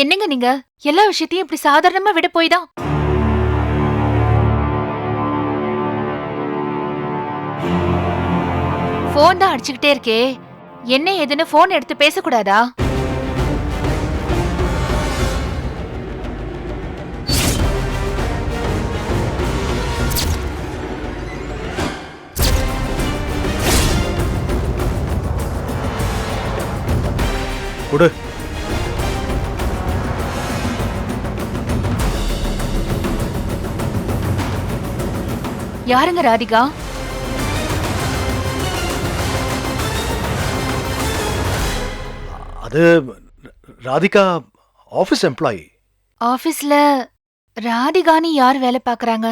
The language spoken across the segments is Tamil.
என்னங்க நீங்க? எல்லா விஷயத்தையும் இப்படி சாதாரணமா விட போய் தான் போன் தான் அடிச்சுக்கிட்டே இருக்கே. என்ன ஏதுன்னு போன் எடுத்து பேசக்கூடாதா? யாருங்க ராதிகா? அது ராதிகா ஆஃபீஸ் எம்ப்ளாயி. ஆபீஸ்ல ராதிகான்னு யார் வேலை பாக்குறாங்க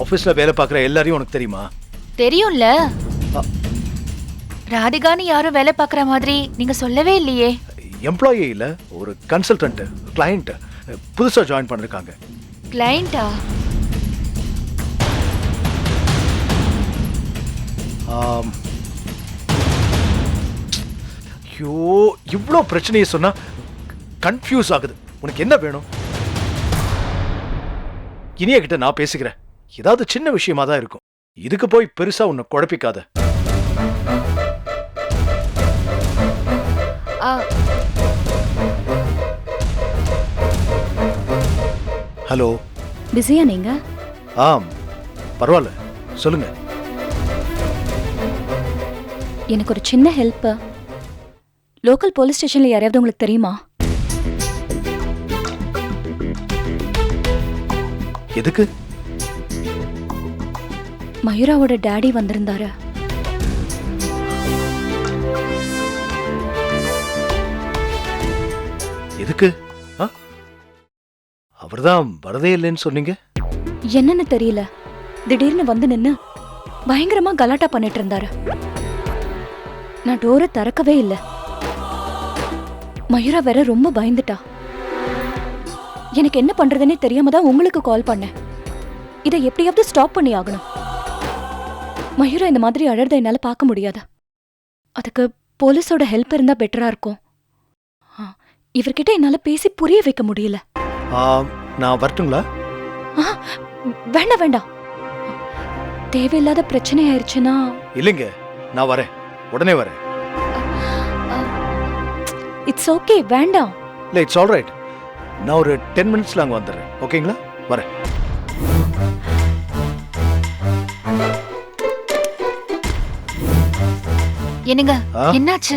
ஆஃபீஸ்ல வேலை பார்க்குற எல்லாரையும் உனக்கு தெரியுமா? தெரியும்ல. அ. ராதிகான்னு யாரும் வேலை பாக்குற மாதிரி நீங்க சொல்லவே இல்லையே. எம்ப்ளாயி இல்ல ஒரு கன்சல்டன்ட் கிளையண்ட் புதுசா ஜாயின் பண்ணிருக்காங்க. கிளைண்டா ஐயோ இவ்வளோ பிரச்சனையை சொன்னா கன்ஃபியூஸ் ஆகுது. உனக்கு என்ன வேணும்? இனிய கிட்ட நான் பேசிக்கிறேன். ஏதாவது சின்ன விஷயமா தான் இருக்கும். இதுக்கு போய் பெருசா உன்னை குழப்பிக்காத. ஆ, ஹலோ. பிஸியா நீங்க? ஆம். பரவாயில்ல. சொல்லுங்க. எனக்கு ஒரு சின்ன ஹெல்ப் லோக்கல் போலீஸ் ஸ்டேஷன்ல யாரையாவது உங்களுக்கு தெரியுமா? எதுக்கு? மயூராவோட டாடி வந்திருந்தாரு. எதுக்கு? அவர்தான் வரதே இல்லைன்னு சொன்னீங்க? என்னன்னு தெரியல. திடீர்னு வந்து நின்னு பயங்கரமா கலாட்டா பண்ணிட்டு இருந்தாரு. நான் டோரை திறக்கவே இல்லை. மயூரா வேற ரொம்ப பயந்துட்டா. எனக்கு என்ன பண்றதுன்னே தெரியாம தான் உங்களுக்கு கால் பண்ணேன். இதை எப்படியாவது ஸ்டாப் பண்ணி ஆகணும். மயூரா இந்த மாதிரி அழறத என்னால பார்க்க முடியாது? அதுக்கு போலீஸோட ஹெல்ப் இருந்தா பெட்டரா இருக்கும். இவர்கிட்ட என்னால பேசி புரிய வைக்க முடியல. நான் வரட்டுங்களா? வேண்டாம் வேண்டாம். தேவையில்லாத பிரச்சனை ஆயிடுச்சுன்னா இல்லைங்க நான் வரேன். உடனே வரேன். இட்ஸ் ஓகே வேண்டாம். இல்லை இட்ஸ் ஆல் ரைட் நான் ஒரு டென் மினிட்ஸில் அங்கே வந்துடுறேன். ஓகேங்களா வரேன். என்னங்க? என்னாச்சு?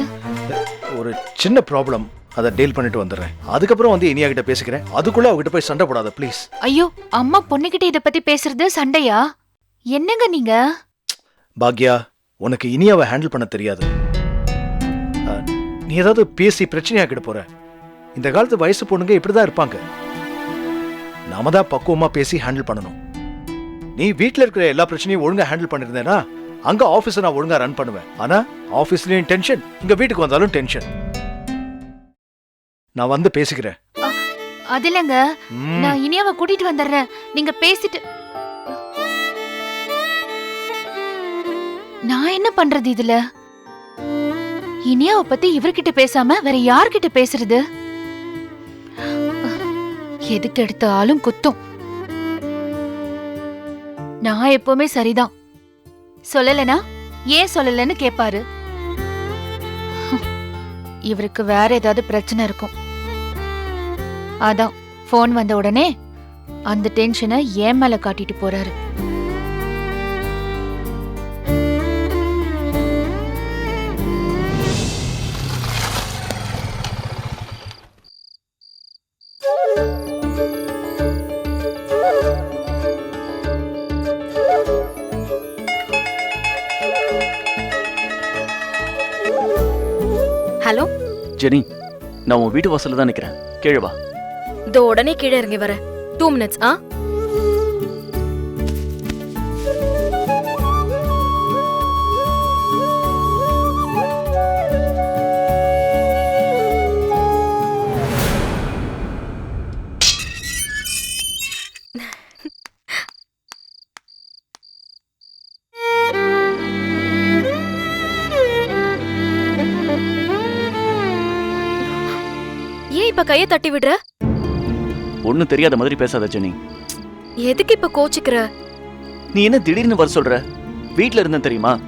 ஒரு சின்ன ப்ராப்ளம் அதை டீல் பண்ணிட்டு வந்துடுறேன். அதுக்கப்புறம் வந்து இனியா கிட்ட பேசிக்கிறேன். அதுக்குள்ள அவகிட்ட போய் சண்டை போடாத ப்ளீஸ் ஐயோ அம்மா பொண்ணுகிட்ட இத பத்தி பேசுறது சண்டையா? என்னங்க நீங்க? பாக்யா உனக்கு இனியாவை ஹேண்டில் பண்ண தெரியாது. நீ ஏதாவது பேசி பிரச்சனையாக்கிட போற. இந்த காலத்து வயசு பொண்ணுங்க இப்படிதான் இருப்பாங்க. நாம தான் பக்குவமா பேசி ஹேண்டில் பண்ணணும். நீ வீட்ல இருக்கிற எல்லா பிரச்சனையும் ஒழுங்கா ஹேண்டில் பண்ணிருந்தேனா அங்க ஆபீஸை நான் ஒழுங்கா ரன் பண்ணுவேன். ஆனா ஆபீஸ்லயும் டென்ஷன் இங்க வீட்டுக்கு வந்தாலும் டென்ஷன் நான் வந்து பேசிக்கிறேன். அது இல்லங்க. நான் இனியாவை கூட்டிட்டு வந்துடுறேன். நீங்க பேசிட்டு நான் என்ன பண்றது இதுல? இனியாவை பத்தி இவர்கிட்ட பேசாம வேற யார்கிட்ட பேசுறது? எதுக்கு எடுத்தாலும் குத்தும். நான் எப்பவுமே சரிதான். சொல்லலனா? ஏன் சொல்லலன்னு கேப்பாரு. இவருக்கு வேற ஏதாவது பிரச்சனை இருக்கும். அதான் ஃபோன் வந்த உடனே அந்த டென்ஷனை ஏன் மேல காட்டிட்டு போறாரு. ஜெனி நான் உன் வீட்டு வாசல்ல தான் நிக்கிறேன். கீழே வா. இதோ உடனே கீழே இறங்கி வரேன் டூ மினிட்ஸ் ஆ? இப்ப கைய தட்டி விடுற? ஒன்னும் தெரியாத மாதிரி பேசாத ஜெனி. எதுக்கு இப்ப கோச்சிக்கிற? நீ என்ன திடீர்னு வர சொல்ற? வீட்ல இருந்தேன் தெரியுமா?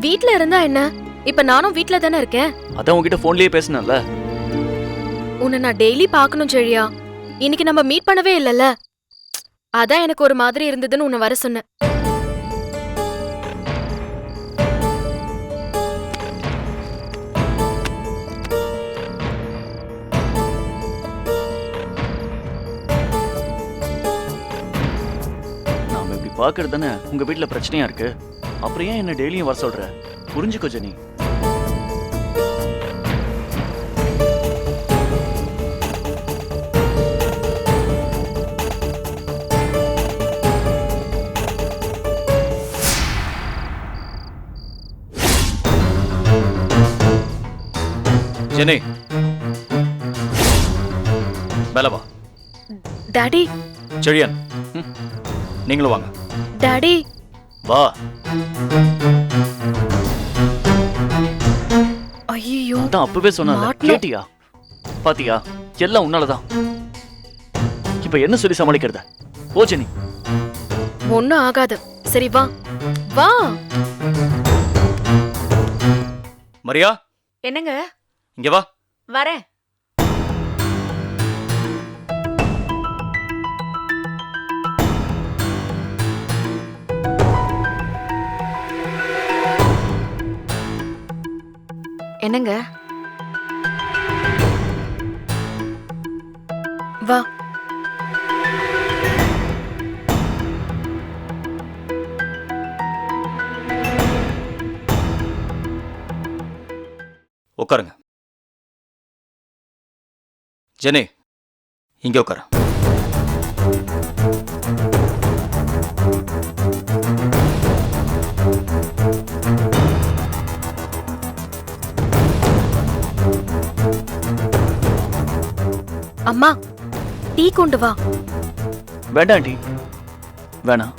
வீட்ல இருந்தா என்ன? இப்ப நானும் வீட்ல தானே இருக்கேன். அதான் உன்கிட்ட போன்லயே பேசினேன்ல. உன்னை நான் டெய்லி பார்க்கணும் செழியா இன்னைக்கு நம்ம மீட் பண்ணவே இல்லைல்ல. அதான் எனக்கு ஒரு மாதிரி இருந்ததுன்னு உன்னை வர சொன்னேன். பாக்குறது தானே உங்க வீட்ல பிரச்சனையா இருக்கு? அப்புறம் ஏன் என்ன டெய்லியும் வர சொல்ற? புரிஞ்சுக்கோ ஜெனி. ஜெனி. மேல வா. டாடி. செழியன். நீங்களும் வாங்க. டாடி. வா. ஐயோ அதான் அப்பவே சொன்னல. கேட்டியா? பாத்தியா? எல்லாம் உன்னாலதான். இப்ப என்ன சொல்லி சமாளிக்கிறத? ஜெனி. ஒண்ணும் ஆகாது. சரி வா. வா. மரியா? என்னங்க? இங்க வா. வரேன். என்னங்க? வா. உட்காருங்க. ஜெனி இங்க உட்காரு. அம்மா டீ கொண்டு வா. வேண்டாம் டி. வேணாம்.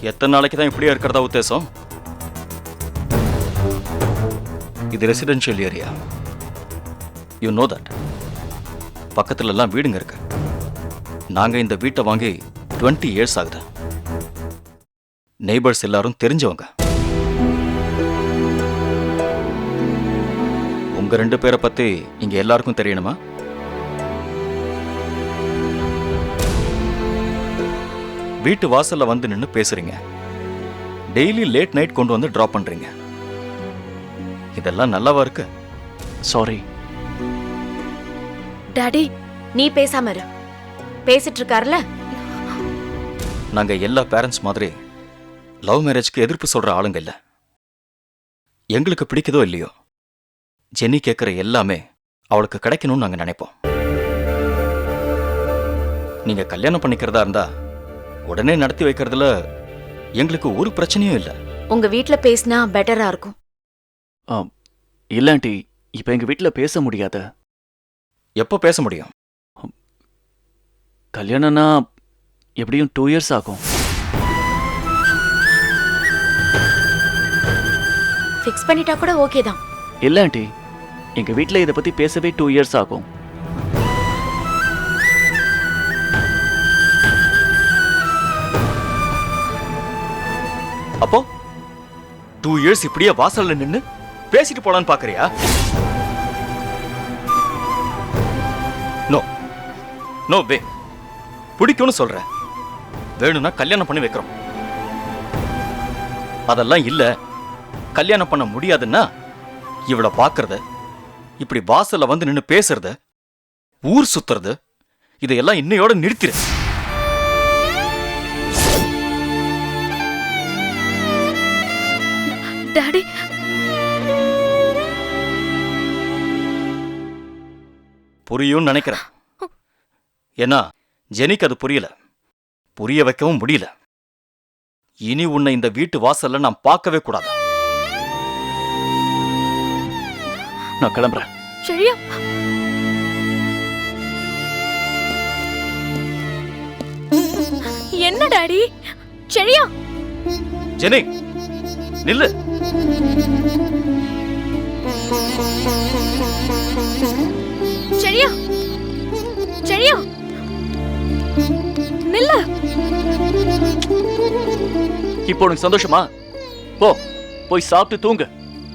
எத்தனை நாளைக்கு தான் இப்படியே இருக்கிறதா உத்தேசம்? இது residential area you know that பக்கத்துல எல்லாம் வீடுங்க இருக்கு. நாங்க இந்த வீட்டை வாங்கி 20 இயர்ஸ் ஆகுது. நெய்பர்ஸ் எல்லாரும் தெரிஞ்சவங்க. உங்க ரெண்டு பேரை பத்தி இங்க எல்லாருக்கும் தெரியணுமா? வீட்டு வாசல்ல வந்து நின்னு பேசுறீங்க. டெய்லி லேட் நைட் கொண்டு வந்து டிராப் பண்றீங்க. இதெல்லாம் நல்லாவா இருக்கு? சாரி டாடி நீ பேசாம இரு. பேசிட்டு இருக்காருல நாங்க எல்லா பேரண்ட்ஸ் மாதிரி லவ் மேரேஜ்க்கு எதிர்ப்பு சொல்ற ஆளுங்க இல்ல. எங்களுக்கு பிடிக்குதோ இல்லையோ? ஜெனி கேட்குற எல்லாமே அவளுக்கு கிடைக்கணும்னு நாங்க நினைப்போம். நீங்க கல்யாணம் பண்ணிக்கிறதா இருந்தா உடனே நடத்தி வைக்கிறதுல எங்களுக்கு ஒரு பிரச்சனையும் இல்லை. உங்க வீட்ல பேசினா பெட்டரா இருக்கும். இல்லாண்டி இப்ப எங்க வீட்ல பேச முடியாத. எப்போ பேச முடியும்? கல்யாணம்னா எப்படியும் டூ இயர்ஸ் ஆகும். ஃபிக்ஸ் பண்ணிட்டா கூட ஓகே தான். இல்லாண்டி எங்க வீட்டில் இத பத்தி பேசவே டூ இயர்ஸ் ஆகும். அப்போ டூ இயர்ஸ் இப்படியே வாசல்ல நின்னு பேசிட்டு போலான்னு பாக்குறியா? நோ நோ வே பிடிக்கும்னு சொல்றேன் வேணும்னா கல்யாணம் பண்ணி வைக்கிறோம். அதெல்லாம் இல்ல. கல்யாணம் பண்ண முடியாதுன்னா இவள பாக்குறத இப்படி வாசல்ல வந்து நின்னு பேசுறத ஊர் சுத்துறது இதையெல்லாம் இன்னையோட நிறுத்திடு டாடி புரியும்னு நினைக்கிறேன். ஏன்னா ஜெனிக்கு அது புரியல. புரிய வைக்கவும் முடியல. இனி உன்னை இந்த வீட்டு வாசல்ல நான் பார்க்கவே கூடாது. நான் கிளம்புறேன். செழியா என்ன டாடி? செழியா ஜெனி நில்லு. செழியா செழியா நில்லு. இப்போ உனக்கு சந்தோஷமா? போ போய் சாப்பிட்டு தூங்கு.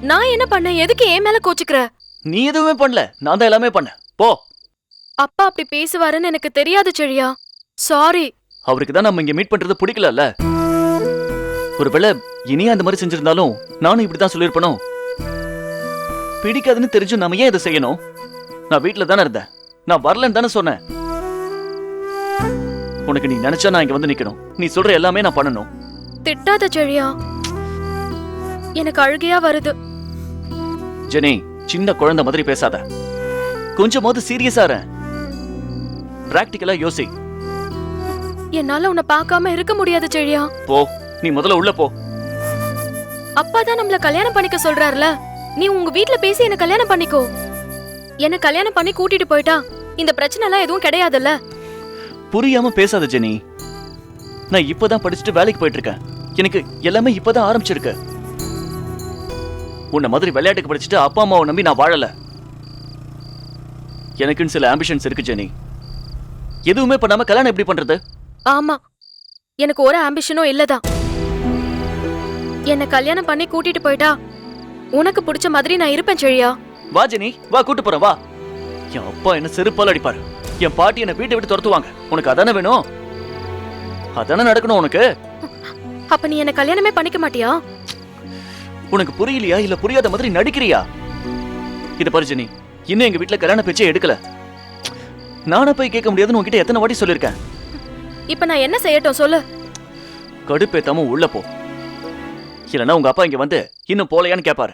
நான் என்ன பண்ணேன்? எதுக்கு என் மேல கோச்சுக்கிற? நீ எதுவுமே பண்ணல. நான் தான் எல்லாமே பண்ணேன். போ. அப்பா அப்படி பேசுவாருன்னு எனக்கு தெரியாது செழியா. சாரி அவருக்கு தான் நம்ம இங்க மீட் பண்றது பிடிக்கலல்ல. ஒருவேளை இனியா அந்த மாதிரி செஞ்சிருந்தாலும் நானும் இப்படிதான் சொல்லியிருப்பனோ? பிடிக்காதுன்னு தெரிஞ்சும் நாம ஏன் இதை செய்யணும்? நான் வீட்ல தானே இருந்தேன். நான் வரலன்னு தானே சொன்னேன். உனக்கு நீ நினைச்சா நான் இங்க வந்து நிக்கணும். நீ சொல்ற எல்லாமே நான் பண்ணணும். திட்டாத செழியா. எனக்கு அழுகையா வருது. ஜெனி சின்ன குழந்தை மாதிரி பேசாத. கொஞ்சமாவது சீரியஸா பிராக்டிக்கலா யோசி. என்னால உன்னை பார்க்காம இருக்க முடியாது செழியா. போ நீ முதல்ல உள்ள போ. அப்பா தான் நம்மள கல்யாணம் பண்ணிக்க சொல்றாருல. நீ உங்க வீட்ல பேசி என்ன கல்யாணம் பண்ணிக்கோ. என்ன கல்யாணம் பண்ணி கூட்டிட்டு போயிட்டா இந்த பிரச்சனை எல்லாம் எதுவும் கிடையாதுல்ல. புரியாம பேசாத ஜெனி. நான் இப்பதான் படிச்சுட்டு வேலைக்கு போயிட்டு இருக்கேன். எனக்கு எல்லாமே இப்பதான் ஆரம்பிச்சிருக்கு. உன்னை மாதிரி விளையாட்டுக்கு படிச்சுட்டு அப்பா அம்மாவை நம்பி நான் வாழல. எனக்குன்னு சில ஆம்பிஷன்ஸ் இருக்கு ஜெனி. எதுவுமே பண்ணாம கல்யாணம் எப்படி பண்றது? ஆமா. எனக்கு ஒரு ஆம்பிஷனும் இல்லதான் என்ன கல்யாணம் பண்ணி கூட்டிட்டு போயிட்டா உனக்கு பிடிச்ச மாதிரி நான் இருப்பேன் செழியா. வா ஜெனி. வா கூட்டு போறேன் வா. என் அப்பா என்ன செருப்பால் அடிப்பாரு. என் பாட்டி என்ன வீட்டை விட்டு துரத்துவாங்க. உனக்கு அதானே வேணும்? அதானே நடக்கணும் உனக்கு? அப்ப நீ என்ன கல்யாணமே பண்ணிக்க மாட்டியா? உனக்கு புரியலையா இல்ல புரியாத மாதிரி நடிக்கிறியா? இது பாரு ஜெனி இன்னும் எங்க வீட்ல கல்யாண பேச்சே எடுக்கல. நானா போய் கேட்க முடியாதுன்னு உன்கிட்ட எத்தனை வாட்டி சொல்லிருக்கேன் இப்ப நான் என்ன செய்யட்டும் சொல்லு. கடுப்பேத்தாம உள்ள போ. இல்லைன்னா உங்க அப்பா இங்க வந்து இன்னும் போலையான்னு கேட்பாரு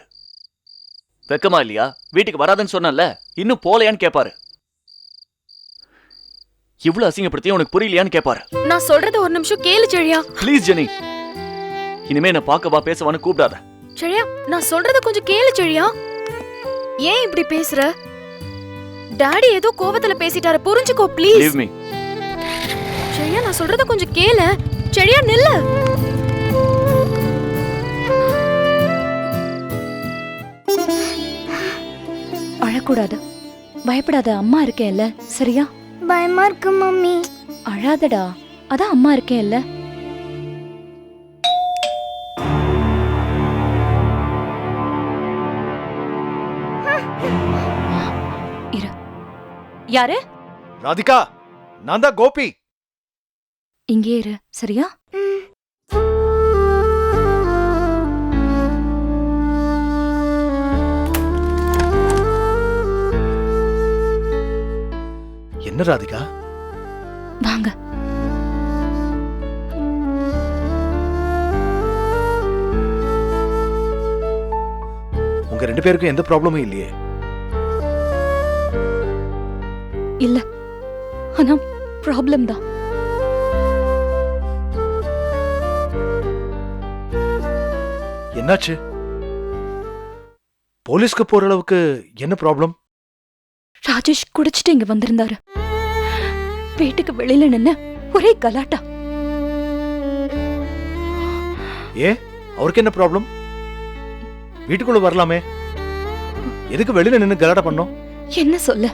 வெக்கமா இல்லையா? வீட்டுக்கு வராதுன்னு சொன்னல இன்னும் போலையான்னு கேட்பாரு இவ்வளவு அசிங்கப்படுத்தியும் உனக்கு புரியலையான்னு கேட்பாரு நான் சொல்றத ஒரு நிமிஷம் கேளு செழியா. Please Jenny. இனிமே என்ன பார்க்கவா பேசவான்னு கூப்பிடாத. செழியா நான் சொல்றத கொஞ்சம் கேளு செழியா. ஏன் இப்படி பேசுற? டாடி ஏதோ கோவத்துல பேசிட்டாரு. புரிஞ்சுக்கோ ப்ளீஸ் லீவ் மீ செழியா நான் சொல்றத கொஞ்சம் கேளு. செழியா நில்லு. அழக்கூடாது. பயப்படாத அம்மா இருக்கேன்ல சரியா? பயமா இருக்கு மம்மி. அழாதடா. அதான் அம்மா இருக்கேன்ல யாரு? ராதிகா நான் தான் கோபி. இங்கே இரு சரியா? என்ன ராதிகா? வாங்க. உங்க ரெண்டு பேருக்கும் எந்த ப்ராப்ளமும் இல்லையே. இல்ல. ஆனா ப்ராப்ளம் தான். என்னாச்சு? போலீஸ்க்கு போற அளவுக்கு என்ன ப்ராப்ளம் ராஜேஷ் குடிச்சிட்டு இங்க வந்திருந்தாரு. வீட்டுக்கு வெளியில நின்னு ஒரே கலாட்டா. ஏன்? அவருக்கு என்ன ப்ராப்ளம் வீட்டுக்குள்ள வரலாமே. எதுக்கு வெளியில நின்னு கலாட்டா பண்ணோம்? என்ன சொல்ல?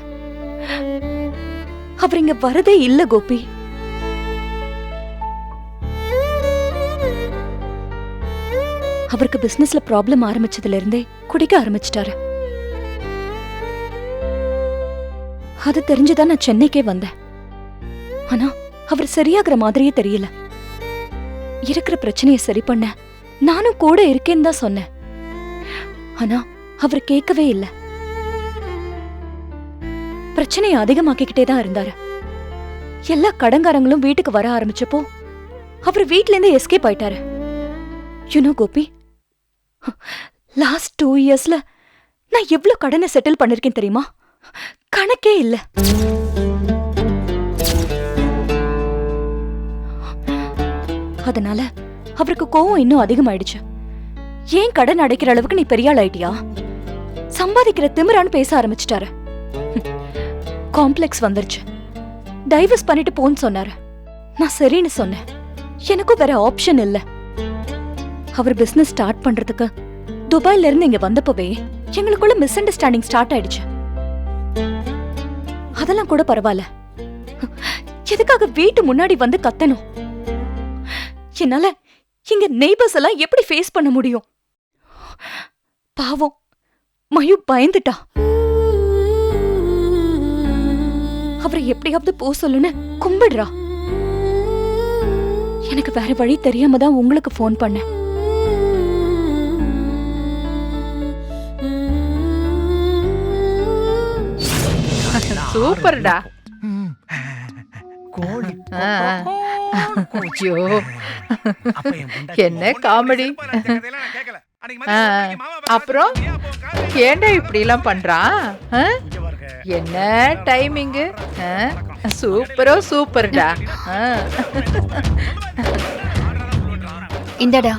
அவர் இங்க வரதே இல்ல கோபி. அவருக்கு பிசினஸ்ல ப்ராப்ளம் ஆரம்பிச்சதுல இருந்தே குடிக்க ஆரம்பிச்சிட்டாரு. அது தெரிஞ்சுதான் நான் சென்னைக்கே வந்தேன். ஆனா அவர் சரியாகிற மாதிரியே தெரியல. இருக்கிற பிரச்சனையை சரி பண்ண நானும் கூட இருக்கேன்னு தான் சொன்னேன். ஆனா அவர் கேட்கவே இல்ல. பிரச்சனையை அதிகமாக்கிக்கிட்டே தான் இருந்தாரு. எல்லா கடங்காரங்களும் வீட்டுக்கு வர ஆரம்பிச்சப்போ அவர் வீட்ல எஸ்கேப் ஆயிட்டாரு. யூனோ கோபி லாஸ்ட் டூ இயர்ஸ்ல நான் எவ்வளோ கடனை செட்டில் பண்ணிருக்கேன் தெரியுமா? கணக்கே இல்ல. அதனால அவருக்கு கோவம் இன்னும் அதிகமாயிடுச்சு. ஏன் கடன் அடைக்கிற அளவுக்கு நீ பெரியாள் ஆயிட்டியா? சம்பாதிக்கிற திமிரான்னு பேச ஆரம்பிச்சிட்டாரு. காம்ப்ளெக்ஸ் வந்துருச்சு. டைவர்ஸ் பண்ணிட்டு போன்னு சொன்னாரு. நான் சரின்னு சொன்னேன். எனக்கும் வேற ஆப்ஷன் இல்ல. அவர் பிசினஸ் ஸ்டார்ட் பண்றதுக்கு துபாயில இருந்து இங்க வந்தப்பவே எங்களுக்குள்ள மிஸ் அண்டர்ஸ்டாண்டிங் ஸ்டார்ட் ஆயிடுச்சு. அதெல்லாம் கூட பரவாயில்ல. எதுக்காக வீட்டு முன்னாடி வந்து கத்தணும்? என்னால இங்க நெய்பர்ஸ் எல்லாம் எப்படி ஃபேஸ் பண்ண முடியும்? பாவம் மயு பயந்துட்டா. அவரை எப்படியாவது போ சொல்லுன்னு கும்பிடுறா. எனக்கு வேற வழி தெரியாம தான் உங்களுக்கு ஃபோன் பண்ணேன். சூப்பர்டா. கோழி. என்ன காமெடி? அப்புறம்? ஏன்டா இப்படி எல்லாம் பண்றான்? என்ன டைமிங்கு சூப்பரோ சூப்பர்டா. இந்தடா.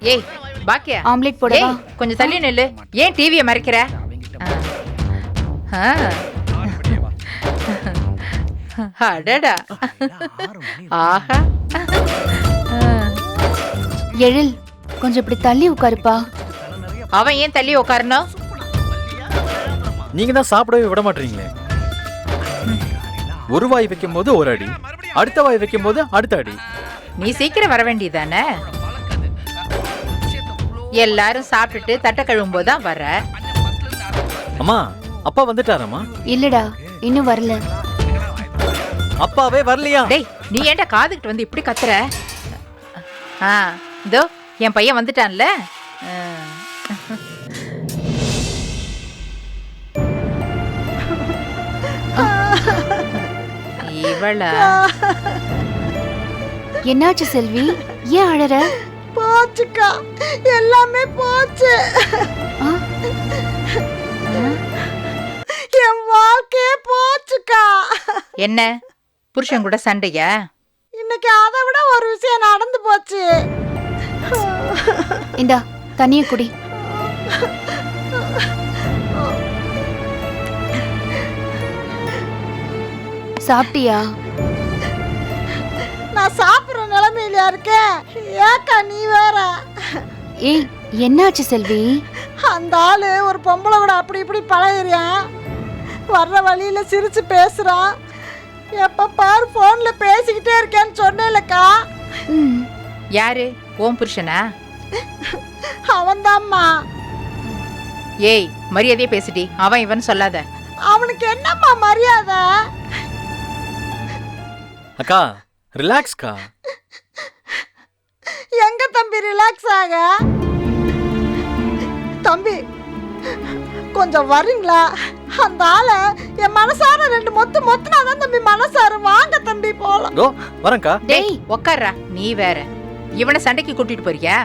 ஏய் பாக்கியா. ஆம்லெட் போடவா? கொஞ்சம் தள்ளி நில்லு. ஏன் டிவியை மறைக்கிற. அடடா. ஆஹா. எழில் கொஞ்சம் இப்படி தள்ளி உட்காருப்பா. அவன் ஏன் தள்ளி உட்காரணும்? நீங்க தான் சாப்பிடவே விட மாட்டீங்களே ஒரு வாய் வைக்கும் போது ஒரு அடி அடுத்த வாய் வைக்கும் போது அடுத்த அடி. நீ சீக்கிரம் வர வேண்டியதானே? எல்லாரும் சாப்பிட்டுட்டு தட்டை கழுவும் போது தான் வர. அம்மா அப்பா வந்துட்டாரம்மா? இல்லடா இன்னும் வரல. அப்பாவே வரலையா? டேய் நீ ஏன்டா காதுகிட்டு வந்து இப்படி கத்துற? ஆ இதோ என் பையன் வந்துட்டான்ல. ஆ. என்னாச்சு செல்வி? ஏன் அழற? போச்சுக்கா. எல்லாமே போச்சு? என் வாழ்க்கையே போச்சுக்கா. என்ன? புருஷன் கூட சண்டையா? இன்னைக்கு அதை விட ஒரு விஷயம் நடந்து போச்சு. இந்தா தண்ணிய குடி. சாப்பிட்டியா? நான் சாப்பிடுற நிலைமையிலயா இருக்கேன் ஏக்கா நீ வேற. ஏய் என்னாச்சு செல்வி? அந்த ஆளு ஒரு பொம்பளை கூட அப்படி இப்படி பழகுறியான் வர்ற வழியில சிரிச்சு பேசுறான். எப்ப பாரு போன்ல பேசிக்கிட்டே இருக்கேன்னு சொன்னேன்லக்கா யாரு? ஓம் புருஷனா? அவன்தாம்மா. ஏய் மரியாதையே பேசிட்டி அவன் இவன் சொல்லாத. அவனுக்கு என்னம்மா மரியாதை? அக்கா ரிலாக்ஸ்க்கா எங்க தம்பி ரிலாக்ஸ் ஆக? தம்பி கொஞ்சம் வரீங்களா அந்த ஆளை என் மனசார ரெண்டு மொத்து மொத்துனாதான் தம்பி மனசாரு. வாங்க தம்பி போலாம். கோ வரேன்க்கா. டேய் உக்கார்றா. நீ வேற. இவனை சண்டைக்கு கூட்டிட்டு போறியா?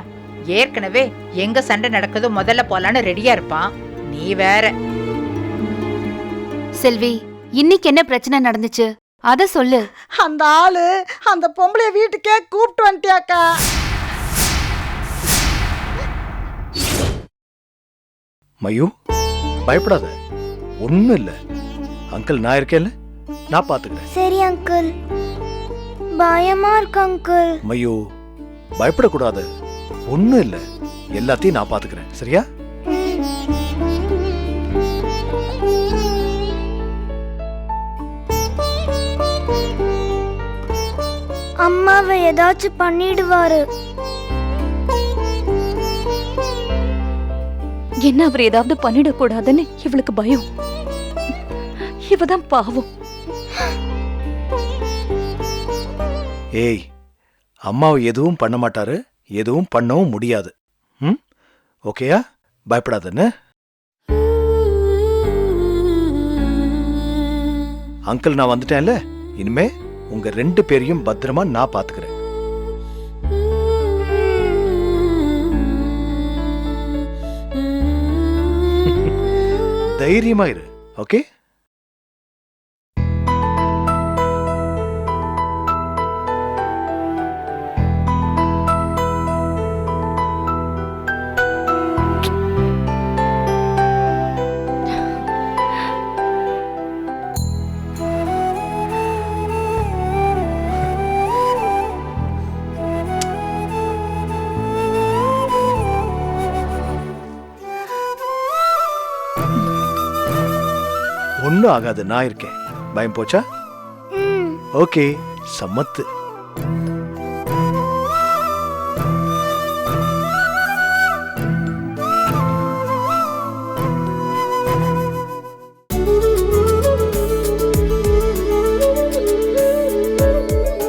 ஏற்கனவே எங்க சண்டை நடக்குதோ முதல்ல போலான்னு ரெடியா இருப்பான். நீ வேற. செல்வி இன்னைக்கு என்ன பிரச்சனை நடந்துச்சு? அத சொல்லு. அந்த ஆளு அந்த பொம்பளைய வீட்டுக்கே கூப்பிட்டு வந்துட்டியாக்கா. மயு பயப்படாத. ஒன்றும் இல்லை. அங்கிள் நான் இருக்கேன்ல? நான் பார்த்துக்கிறேன் சரி அங்கிள். பயமா இருக்கு அங்கிள். மயு பயப்படக்கூடாது. ஒன்றும் இல்லை. எல்லாத்தையும் நான் பார்த்துக்கிறேன் சரியா? அம்மாவை ஏதாச்சும் பண்ணிடுவாரு. என்ன அவர் ஏதாவது பண்ணிடக்கூடாதுன்னு இவளுக்கு பயம். இவதான் பாவம். ஏய் அம்மாவை எதுவும் பண்ண மாட்டாரு எதுவும் பண்ணவும் முடியாது. ம்? ஓகேயா? பயப்படாதன்னு. அங்கிள் நான் வந்துட்டேன்ல. இனிமே உங்க ரெண்டு பேரையும் பத்திரமா நான் பாத்துக்கிறேன். தைரியமா இரு ஓகே? ஒன்றும் ஆகாது நான் இருக்கேன். பயம் போச்சா? ஓகே சம்மத்து